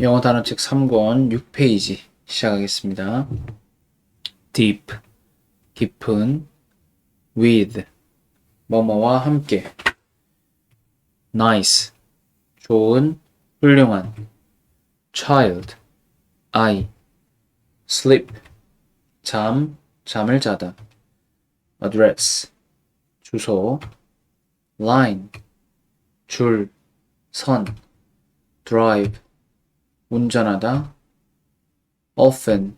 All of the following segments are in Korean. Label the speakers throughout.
Speaker 1: 영어 단어책 3권 6페이지 시작하겠습니다. deep, 깊은, with, 뭐뭐와 함께, nice, 좋은, 훌륭한, child, 아이, sleep, 잠, 잠을 자다, address, 주소, line, 줄, 선, drive, 운전하다, often,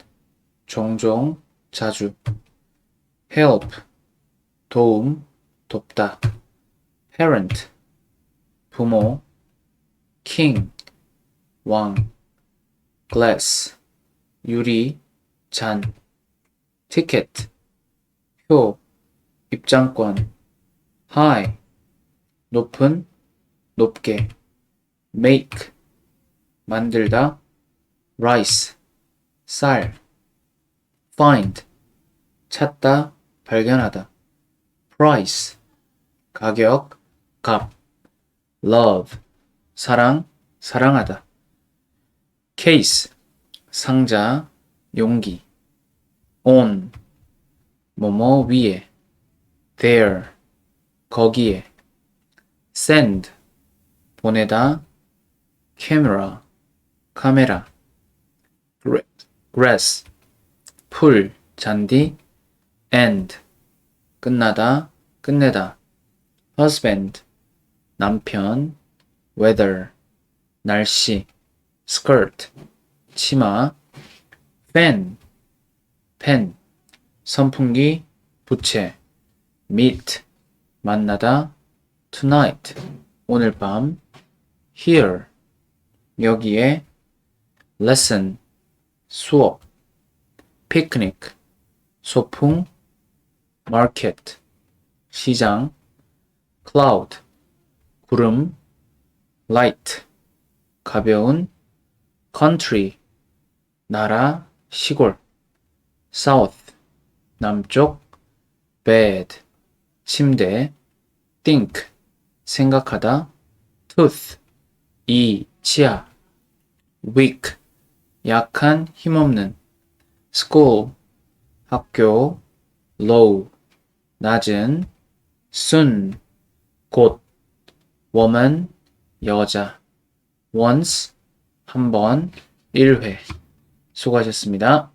Speaker 1: 종종, 자주, help, 도움, 돕다, parent, 부모, king, 왕, glass, 유리, 잔, ticket, 표, 입장권, high, 높은, 높게, make, 만들다, rice, 쌀, find, 찾다, 발견하다, price, 가격, 값, love, 사랑, 사랑하다, case, 상자, 용기, on, 뭐뭐 위에, there, 거기에, send, 보내다, camera, 카메라, gra- grass, 풀, 잔디, end, 끝나다, 끝내다, husband, 남편, weather, 날씨, skirt, 치마, fan, 펜, 선풍기, 부채, meet, 만나다, tonight, 오늘 밤, here, 여기에, lesson, 수업, picnic, 소풍, market, 시장, cloud, 구름, light, 가벼운, country, 나라, 시골, south, 남쪽, bed, 침대, think, 생각하다, tooth, 이, 치아, weak, 약한, 힘없는, school, 학교, low, 낮은, soon, 곧, woman, 여자, once, 한 번, 1회. 수고하셨습니다.